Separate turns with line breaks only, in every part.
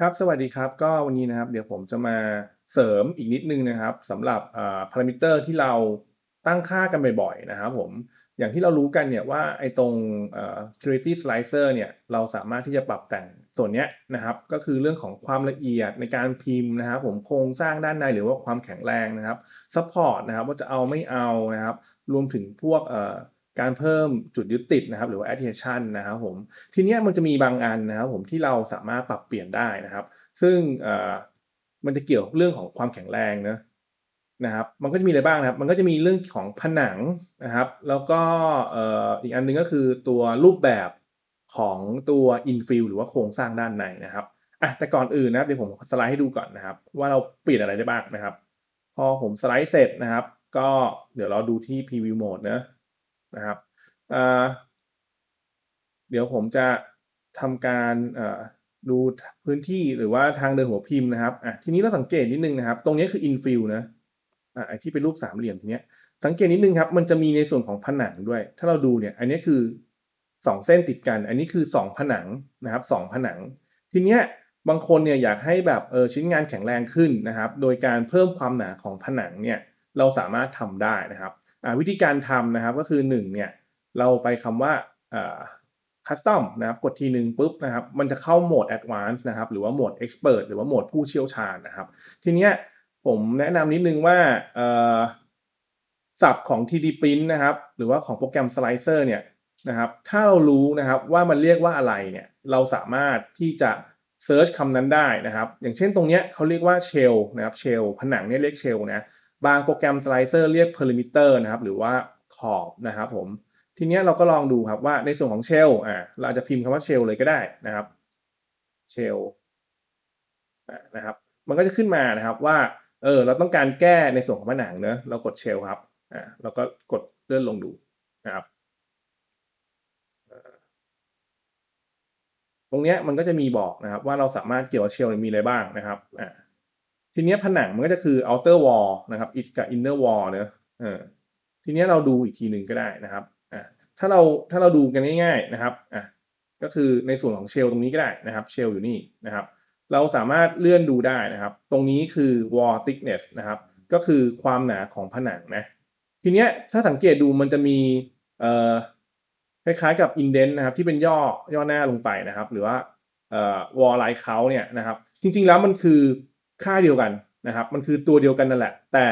ครับ สวัสดีครับ ก็วันนี้นะครับ เดี๋ยวผมจะมาเสริมอีกนิดนึงนะครับสำหรับพารามิเตอร์ที่เราตั้งค่ากันบ่อยๆนะครับผม อย่างที่เรารู้กันเนี่ยว่าไอ้ตรงเอ่อ creative slicer เนี่ยเราสามารถที่จะปรับแต่งส่วนนี้นะครับ ก็คือเรื่องของความละเอียดในการพิมพ์นะครับ ผมโครงสร้างด้านในหรือว่าความแข็งแรงนะครับ support นะครับว่าจะเอาไม่เอานะครับ รวมถึงพวก การเพิ่มจุดยึดติดนะครับหรือว่า adhesion นะครับผมทีนี้มันจะมีบางอันนะครับผมที่เราสามารถปรับเปลี่ยนได้นะครับ ซึ่งมันจะเกี่ยวเรื่องของความแข็งแรงนะนะครับมันก็จะมีอะไรบ้างนะครับมันก็จะมีเรื่องของผนังนะครับ แล้วก็อีกอันหนึงก็คือตัวรูปแบบของตัว infill หรือว่าโครงสร้างด้านในนะครับอะแต่ก่อนอื่นนะครับเดี๋ยวผมสไลด์ให้ดูก่อนนะครับ ว่าเราเปลี่ยนอะไรได้บ้างนะครับ พอผมสไลด์เสร็จนะครับ ก็เดี๋ยวเราดูที่ preview mode เนอะ นะครับเดี๋ยวผมจะทำการดูพื้นที่หรือว่าทางเดินหัวพิมพ์นะครับอะทีนี้เราสังเกตนิดนึงนะครับ ตรงนี้คือ infill นะอะไอ้ที่เป็นรูปสามเหลี่ยมทีเนี้ย สังเกตนิดนึงครับ มันจะมีในส่วนของผนังด้วย ถ้าเราดูเนี่ย อันนี้คือสองเส้นติดกัน อันนี้คือสองผนังนะครับสองผนัง ทีเนี้ยบางคนเนี่ยอยากให้แบบเออชิ้นงานแข็งแรงขึ้นนะครับ โดยการเพิ่มความหนาของผนังเนี่ย เราสามารถทำได้นะครับ วิธีการทำนะครับก็คือหนึ่งเนี่ยเราไปคำว่าอ่า custom นะครับกดทีหนึ่งปุ๊บนะครับมันจะเข้าโหมด advanced นะครับหรือว่าโหมด expert หรือว่าโหมดผู้เชี่ยวชาญนะครับ ทีเนี้ยผมแนะนำนิดนึงว่าศัพท์ของ 3D Print นะครับ หรือว่าของโปรแกรม Slicer เนี่ยนะครับ ถ้าเรารู้นะครับว่ามันเรียกว่าอะไรเนี่ยเราสามารถที่จะ search คำนั้นได้นะครับ อย่างเช่นตรงเนี้ยเขาเรียกว่า shell นะครับ shell ผนังเนี่ยเรียก shell นะ บางโปรแกรม Slicer เรียก perimeter นะครับ หรือว่าขอบนะครับผม ทีนี้เราก็ลองดูครับว่าในส่วนของเชลอ่าเราอาจจะพิมพ์คำว่าเชลเลยก็ได้นะครับเชลนะครับ มันก็จะขึ้นมานะครับว่า เออ เราต้องการแก้ในส่วนของผนังเนอะเรากดเชลครับ อ่าเราก็กดเลื่อนลงดูนะครับ ตรงเนี้ยมันก็จะมีบอกนะครับ ว่าเราสามารถเกี่ยวกับเชลมีอะไรบ้างนะครับ อ่า ทีนี้ผนังมันก็จะคือ outer wall นะครับ it กับ inner wall เนอะเออทีนี้เราดูอีกทีหนึ่งก็ได้นะครับอ่าถ้าเราถ้าเราดูกันง่ายๆนะครับอะก็คือในส่วนของเชลตรงนี้ก็ได้นะครับ เชลอยู่นี่นะครับ เราสามารถเลื่อนดูได้นะครับ ตรงนี้คือ wall thickness นะครับ ก็คือความหนาของผนังนะทีเนี้ยถ้าสังเกตดูมันจะมีเอ่อคล้ายๆกับ indent นะครับ ที่เป็นย่อย่อหน้าลงไปนะครับ หรือว่าเอ่อ wall line count เนี่ยนะครับ จริงๆแล้วมันคือ ค่าเดียวกันนะครับ มันคือตัวเดียวกันนั่นแหละ แต่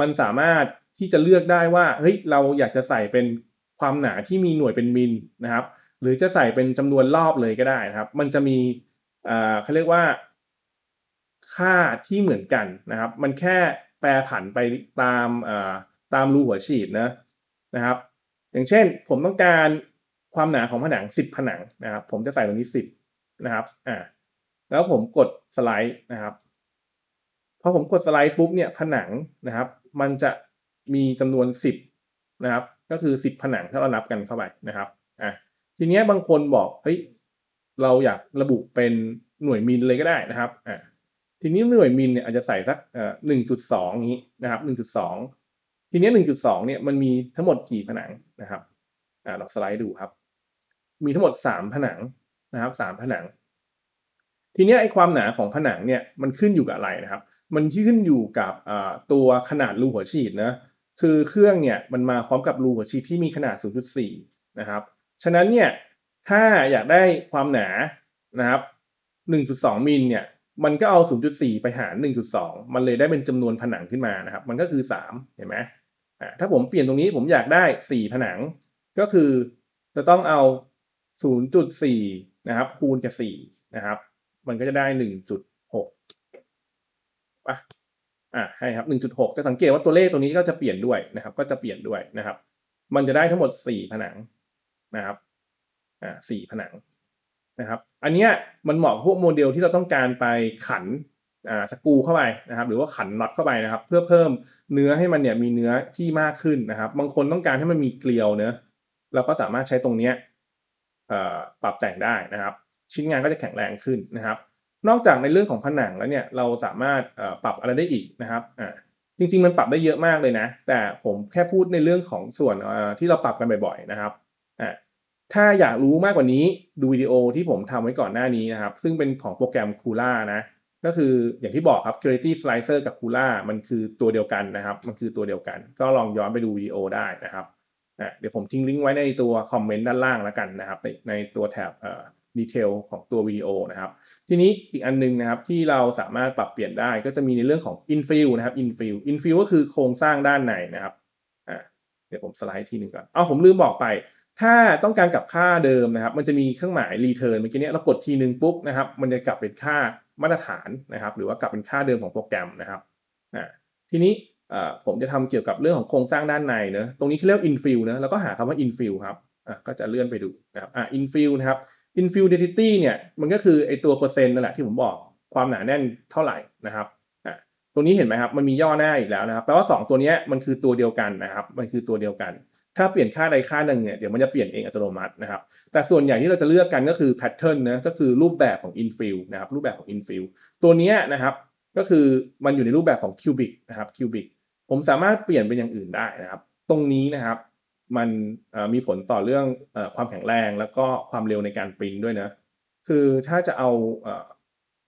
มันสามารถที่จะเลือกได้ว่าเฮ้ยเราอยากจะใส่เป็นความหนาที่มีหน่วยเป็นมิลนะครับ หรือจะใส่เป็นจำนวนรอบเลยก็ได้นะครับ มันจะมีอ่าเขาเรียกว่า ค่าที่เหมือนกันนะครับ มันแค่แปรผันไปตามอ่าตามรูหัวฉีดนะนะครับ อย่างเช่นผมต้องการความหนาของผนัง 10 ผนังนะครับ ผมจะใส่ตรงนี้ 10 นะครับอ่าแล้วผมกดสไลด์นะครับ พอผมกดสไลด์ปุ๊บเนี่ยผนังนะครับ มันจะมีจำนวน 10 นะครับ ก็คือ 10 ผนังถ้าเรานับกันเข้าไปนะครับอะทีนี้บางคนบอกเฮ้ยเราอยากระบุเป็นหน่วยมิลเลยก็ได้นะครับอะทีนี้หน่วยมิลเนี่ยอาจจะใส่สักเอ่อ1.2นี้นะครับ1.2ทีนี้ย1.2เนี่ยมันมีทั้งหมดกี่ผนังนะครับอ่าเราสไลด์ดูครับ มีทั้งหมด3ผนังนะครับ3ผนัง ทีนี้ไอ้ความหนาของผนังเนี่ยมันขึ้นอยู่กับอะไรนะครับ มันขึ้นอยู่กับตัวขนาดรูหัวฉีดนะคือเครื่องเนี่ยมันมาพร้อมกับรูหัวฉีดที่มีขนาด 0.4 นะครับ ฉะนั้นเนี่ยถ้าอยากได้ความหนานะครับ 1.2 มิลเนี่ยมันก็เอา 0.4 ไปหาร 1.2 มันเลยได้เป็นจำนวนผนังขึ้นมานะครับ มันก็คือ 3 เห็นไหมถ้าผมเปลี่ยนตรงนี้ผมอยากได้ 4 ผนัง ก็คือจะต้องเอา 0.4 นะครับ คูณกับ 4 นะครับ มันก็จะได้1.6ป่ะอ่าใช่ครับ1.6จะสังเกตว่าตัวเลขตัวนี้ก็จะเปลี่ยนด้วยนะครับ ก็จะเปลี่ยนด้วยนะครับ มันจะได้ทั้งหมด4ผนังนะครับอ่า4ผนังนะครับ อันเนี้ยมันเหมาะกับพวกโมเดลที่เราต้องการไปขันอ่าสกูเข้าไปนะครับ หรือว่าขันน็อตเข้าไปนะครับ เพื่อเพิ่มเนื้อให้มันเนี่ยมีเนื้อที่มากขึ้นนะครับ บางคนต้องการให้มันมีเกลียวเนื้อเราก็สามารถใช้ตรงเนี้ยเอ่อปรับแต่งได้นะครับ ชิ้นงานก็จะแข็งแรงขึ้นนะครับ นอกจากในเรื่องของผนังแล้วเนี่ยเราสามารถปรับอะไรได้อีกนะครับอ่าจริงๆ มันปรับได้เยอะมากเลยนะ แต่ผมแค่พูดในเรื่องของส่วนที่เราปรับกันบ่อยๆนะครับอ่าถ้าอยากรู้มากกว่านี้ดูวิดีโอที่ผมทำไว้ก่อนหน้านี้นะครับ ซึ่งเป็นของโปรแกรม Coola นะก็คืออย่างที่บอกครับ Clarity Slicer กับ Coola มันคือตัวเดียวกันนะครับ มันคือตัวเดียวกัน ก็ลองย้อนไปดูวิดีโอได้นะครับอะเดี๋ยวผมทิ้งลิงก์ไว้ในตัวคอมเมนต์ด้านล่างแล้วกันนะครับ ในในตัวแถบอ่อ ดีเทลของตัววิดีโอนะครับ ทีนี้อีกอันนึงนะครับที่เราสามารถปรับเปลี่ยนได้ก็จะมีในเรื่องของ infill นะครับ infill infill ก็คือโครงสร้างด้านในนะครับอะเดี๋ยวผมสไลด์ทีหนึ่งก่อนเอาผมลืมบอกไป ถ้าต้องการกลับค่าเดิมนะครับ มันจะมีเครื่องหมาย return เมื่อกี้เนี้ยเรากดทีหนึ่งปุ๊บนะครับ มันจะกลับเป็นค่ามาตรฐานนะครับ หรือว่ากลับเป็นค่าเดิมของโปรแกรมนะครับอ่าทีนี้อ่อผมจะทำเกี่ยวกับเรื่องของโครงสร้างด้านในเนอะตรงนี้เรียก infill นะแล้วก็หาคำว่า infill ครับอะก็จะเลื่อนไปดูนะครับอ่า infill นะครับ infill density เนี่ยมันก็คือไอตัวเปอร์เซ็นต์นั่นแหละที่ผมบอกความหนาแน่นเท่าไหร่นะครับอะตรงนี้เห็นไหมครับมันมีย่อหน้าอีกแล้วนะครับแปลว่า 2 ตัวนี้มันคือตัวเดียวกันนะครับ มันคือตัวเดียวกัน ถ้าเปลี่ยนค่าใดค่าหนึ่งเนี่ยเดี๋ยวมันจะเปลี่ยนเองอัตโนมัตินะครับ แต่ส่วนใหญ่ที่เราจะเลือกกันก็คือ pattern นนะก็คือรูปแบบของ infill นะครับรูปแบบของ infill ตัวนี้นะครับก็คือมันอยู่ในรูปแบบของ cubic นะครับ cubic ผมสามารถเปลี่ยนเป็นอย่างอื่นได้นะครับ ตรงนี้นะครับ มันมีผลต่อเรื่องอความแข็งแรงแล้วก็ความเร็วในการปริ้นด้วยนะ คือถ้าจะเอาอ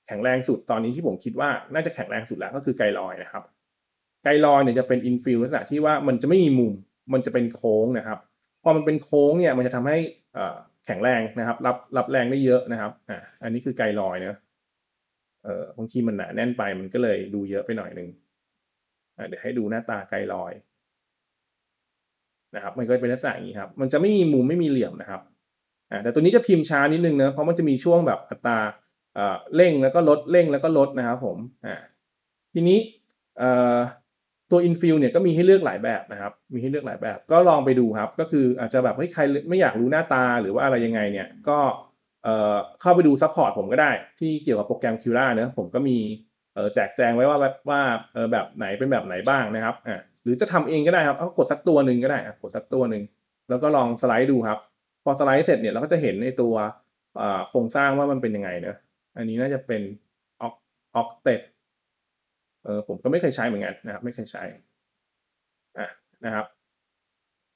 แข็งแรงสุดตอนนี้ที่ผมคิดว่าน่าจะแข็งแรงสุดแล้วก็คือไกลลอยนะครับ ไกลลอยเนี่ยจะเป็นอินฟิลลักษณะที่ว่ามันจะไม่มีมุม มันจะเป็นโค้งนะครับ พอมันเป็นโค้งเนี่ยมันจะทำให้อแข็งแรงนะครับ รับรับแรงได้เยอะนะครับอ่าอันนี้คือไกลลอยเนะเอ่อบางทีมันหนาแน่นไปมันก็เลยดูเยอะไปหน่อยนึงเดี๋ยวให้ดูหน้าตาไกลลอย นะครับ มันก็เป็นลักษณะอย่างนี้ครับ มันจะไม่มีมุมไม่มีเหลี่ยมนะครับอ่าแต่ตัวนี้จะพิมพ์ช้านิดนึงนะเพราะมันจะมีช่วงแบบอัตราเร่งแล้วก็ลดเร่งแล้วก็ลดนะครับผมอ่าทีนี้ตัว infill เนี่ยก็มีให้เลือกหลายแบบนะครับ มีให้เลือกหลายแบบ ก็ลองไปดูครับ ก็คืออาจจะแบบเฮ้ใครไม่อยากรู้หน้าตาหรือว่าอะไรยังไงเนี่ย ก็เเข้าไปดูซัพพอร์ตผมก็ได้ ที่เกี่ยวกับโปรแกรม Qra เนอะผมก็มีแจกแจงไว้ว่าแบบว่าแบบไหนเป็นแบบไหนบ้างนะครับอ่า หรือจะทำเองก็ได้ครับเอากดสักตัวหนึ่งก็ได้กดสักตัวหนึ่งแล้วก็ลองสไลด์ดูครับ พอสไลด์เสร็จเนี่ยเราก็จะเห็นในตัวโครงสร้างว่ามันเป็นยังไงเนอะอันนี้น่าจะเป็นออกออกเต็เออผมก็ไม่เคยใช้เหมือนกันนะครับ ไม่เคยใช้อะนะครับ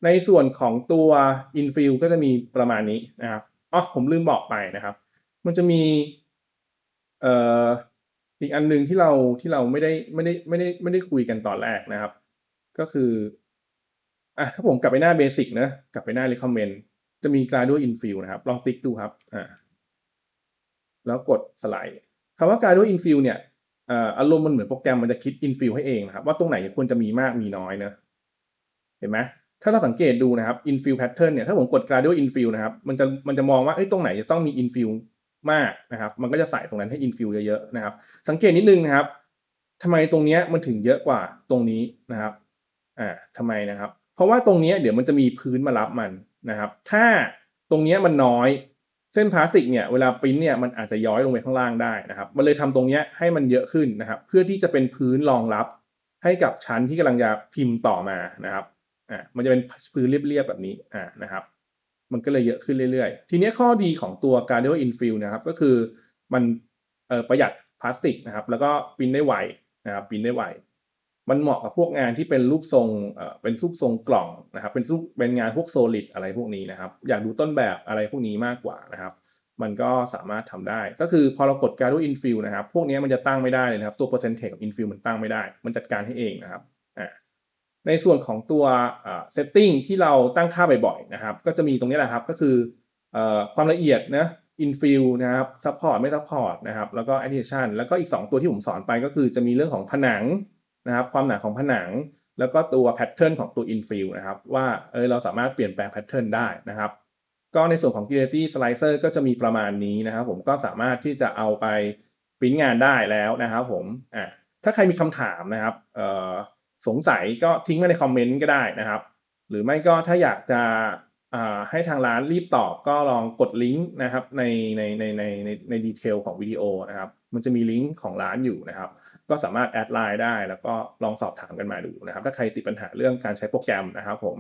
ในส่วนของตัว infill ก็จะมีประมาณนี้นะครับอ๋อผมลืมบอกไปนะครับ มันจะมีเอ่ออีกอันหนึ่งที่เราที่เราไม่ได้ไม่ได้ไม่ได้ไม่ได้คุยกันตอนแรกนะครับ ก็คืออะถ้าผมกลับไปหน้าเบสิกนะ กลับไปหน้า recommend จะมี gradual infill นะครับ ลองติ๊กดูครับอ่าแล้วกดสไลด์คำว่า gradual infill เนี่ยอ่าอารมณ์มันเหมือนโปรแกรมมันจะคิด infill ให้เองนะครับ ว่าตรงไหนควรจะมีมากมีน้อยนะเห็นไหมถ้าเราสังเกตดูนะครับ infill pattern เนี่ยถ้าผมกด gradual infill นะครับ มันจะมันจะมองว่าเอ้ยตรงไหนจะต้องมี infill มากนะครับ มันก็จะใส่ตรงนั้นให้ infill เยอะๆนะครับ สังเกตนิดนึงนะครับทำไมตรงนี้มันถึงเยอะกว่าตรงนี้นะครับ อ่าทำไมนะครับ เพราะว่าตรงนี้เดี๋ยวมันจะมีพื้นมารับมันนะครับ ถ้าตรงนี้มันน้อยเส้นพลาสติกเนี่ยเวลาปริ้นเนี่ยมันอาจจะย้อยลงไปข้างล่างได้นะครับ มันเลยทำตรงเนี้ยให้มันเยอะขึ้นนะครับ เพื่อที่จะเป็นพื้นรองรับให้กับชั้นที่กำลังจะพิมพ์ต่อมานะครับอ่ามันจะเป็นพื้นเรียบๆแบบนี้อ่านะครับ มันก็เลยเยอะขึ้นเรื่อยๆ ทีนี้ข้อดีของตัว Guardian Infill นะครับ ก็คือมันเออประหยัดพลาสติกนะครับ แล้วก็ปริ้นได้ไวนะครับปริ้นได้ไว มันเหมาะกับพวกงานที่เป็นรูปทรงเป็นรูปทรงกล่องนะครับ เป็นรูปเป็นงานพวกโซลิดอะไรพวกนี้นะครับ อยากดูต้นแบบอะไรพวกนี้มากกว่านะครับ มันก็สามารถทำได้ ก็คือพอเรากด Guardian Infill นะครับ พวกนี้มันจะตั้งไม่ได้เลยนะครับ ตัว percentage กับ Infill มันตั้งไม่ได้ มันจัดการให้เองนะครับอ่าในส่วนของตัวเซตติ้งที่เราตั้งค่าบ่อยๆนะครับ ก็จะมีตรงนี้แหละครับ ก็คือความละเอียดนะ infill นะครับ support ไม่ support นะครับ แล้วก็ adhesion แล้วก็อีก 2 ตัวที่ผมสอนไปก็คือจะมีเรื่องของผนัง นะครับความหนาของผนัง แล้วก็ตัว pattern ของตัว infill นะครับว่าเออเราสามารถเปลี่ยนแปลง pattern ได้นะครับก็ในส่วนของ Clarity Slicer ก็จะมีประมาณนี้นะครับ ผมก็สามารถที่จะเอาไปปริ้นงานได้แล้วนะครับผมอะถ้าใครมีคำถามนะครับเอ่อสงสัยก็ทิ้งไว้ในคอมเมนต์ก็ได้นะครับ หรือไม่ก็ถ้าอยากจะให้ทางร้านรีบตอบก็ลองกดลิงก์นะครับในในในในในในดีเทลของวิดีโอนะครับ มันจะมีลิงก์ของร้านอยู่นะครับ ก็สามารถแอดไลน์ได้แล้วก็ลองสอบถามกันมาดูนะครับ ถ้าใครติดปัญหาเรื่องการใช้โปรแกรมนะครับผม